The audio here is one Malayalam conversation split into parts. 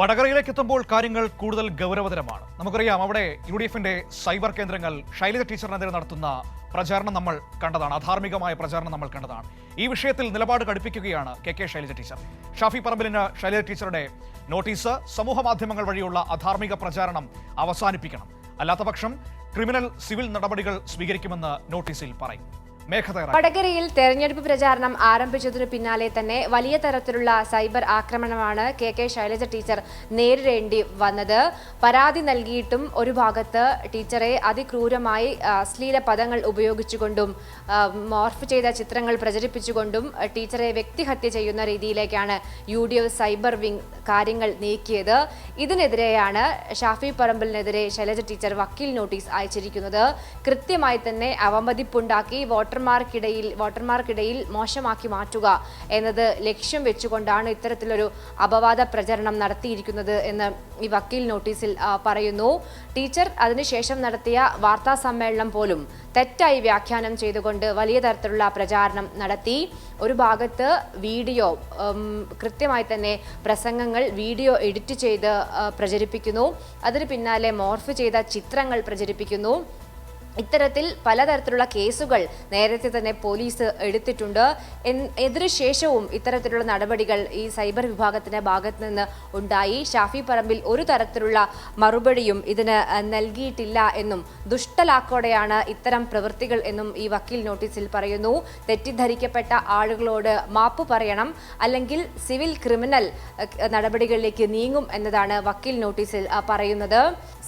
വടകരയിലേക്ക് എത്തുമ്പോൾ കാര്യങ്ങൾ കൂടുതൽ ഗൗരവതരമാണ്. നമുക്കറിയാം അവിടെ യു ഡി എഫിന്റെ സൈബർ കേന്ദ്രങ്ങൾ ശൈലജ ടീച്ചറിനെതിരെ നടത്തുന്ന പ്രചാരണം നമ്മൾ കണ്ടതാണ്. അധാർമികമായ പ്രചാരണം നമ്മൾ കണ്ടതാണ്. ഈ വിഷയത്തിൽ നിലപാട് കടുപ്പിക്കുകയാണ് K K Shailaja teacher. Shafi പറമ്പിലിന് Shailaja ടീച്ചറുടെ നോട്ടീസ് സമൂഹ മാധ്യമങ്ങൾ വഴിയുള്ള അധാർമിക പ്രചാരണം അവസാനിപ്പിക്കണം. അല്ലാത്തപക്ഷം ക്രിമിനൽ സിവിൽ നടപടികൾ സ്വീകരിക്കുമെന്ന് നോട്ടീസിൽ പറയും. വടകരയിൽ തെരഞ്ഞെടുപ്പ് പ്രചാരണം ആരംഭിച്ചതിനു പിന്നാലെ തന്നെ വലിയ തരത്തിലുള്ള സൈബർ ആക്രമണമാണ് കെ കെ ശൈലജ ടീച്ചർ നേരിടേണ്ടി വന്നത്. പരാതി നൽകിയിട്ടും ഒരു ഭാഗത്ത് ടീച്ചറെ അതിക്രൂരമായി അശ്ലീല പദങ്ങൾ ഉപയോഗിച്ചുകൊണ്ടും മോർഫ് ചെയ്ത ചിത്രങ്ങൾ പ്രചരിപ്പിച്ചുകൊണ്ടും ടീച്ചറെ വ്യക്തിഹത്യ ചെയ്യുന്ന രീതിയിലേക്കാണ് U D F cyber wing കാര്യങ്ങൾ നീക്കിയത്. ഇതിനെതിരെയാണ് ഷാഫി പറമ്പലിനെതിരെ ശൈലജ ടീച്ചർ വക്കീൽ നോട്ടീസ് അയച്ചിരിക്കുന്നത്. കൃത്യമായി തന്നെ അവമതിപ്പുണ്ടാക്കി വോട്ടർമാർക്കിടയിൽ വോട്ടർമാർക്കിടയിൽ മോശമാക്കി മാറ്റുക എന്നത് ലക്ഷ്യം വെച്ചുകൊണ്ടാണ് ഇത്തരത്തിലൊരു അപവാദ പ്രചരണം നടത്തിയിരിക്കുന്നത് എന്ന് ഈ വക്കീൽ നോട്ടീസിൽ പറയുന്നു. ടീച്ചർ അതിനുശേഷം നടത്തിയ വാർത്താ സമ്മേളനം പോലും തെറ്റായി വ്യാഖ്യാനം ചെയ്തുകൊണ്ട് വലിയ തരത്തിലുള്ള പ്രചാരണം നടത്തി. ഒരു ഭാഗത്ത് വീഡിയോ കൃത്യമായി തന്നെ പ്രസംഗങ്ങൾ വീഡിയോ എഡിറ്റ് ചെയ്ത് പ്രചരിപ്പിക്കുന്നു. അതിന് പിന്നാലെ മോർഫ് ചെയ്ത ചിത്രങ്ങൾ പ്രചരിപ്പിക്കുന്നു. ഇത്തരത്തിൽ പലതരത്തിലുള്ള കേസുകൾ നേരത്തെ തന്നെ പോലീസ് എടുത്തിട്ടുണ്ട്. എതിരുശേഷവും ഇത്തരത്തിലുള്ള നടപടികൾ ഈ സൈബർ വിഭാഗത്തിന്റെ ഭാഗത്ത് നിന്ന് ഉണ്ടായി. ഷാഫി പറമ്പിൽ ഒരു തരത്തിലുള്ള മറുപടിയും ഇതിന് നൽകിയിട്ടില്ല എന്നും ദുഷ്ടലാക്കോടെയാണ് ഇത്തരം പ്രവൃത്തികൾ എന്നും ഈ വക്കീൽ നോട്ടീസിൽ പറയുന്നു. തെറ്റിദ്ധരിക്കപ്പെട്ട ആളുകളോട് മാപ്പ് പറയണം. അല്ലെങ്കിൽ സിവിൽ ക്രിമിനൽ നടപടികളിലേക്ക് നീങ്ങും എന്നതാണ് വക്കീൽ നോട്ടീസിൽ പറയുന്നത്.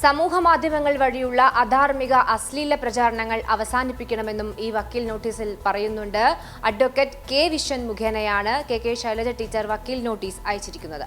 സമൂഹ മാധ്യമങ്ങൾ വഴിയുള്ള അധാർമിക അശ്ലീല പ്രചാരണങ്ങൾ അവസാനിപ്പിക്കണമെന്നും ഈ വക്കീൽ നോട്ടീസിൽ പറയുന്നുണ്ട്. അഡ്വക്കേറ്റ് കെ വിശ്വൻ മുഖേനയാണ് കെ കെ ശൈലജ ടീച്ചർ വക്കീൽ നോട്ടീസ് അയച്ചിരിക്കുന്നത്.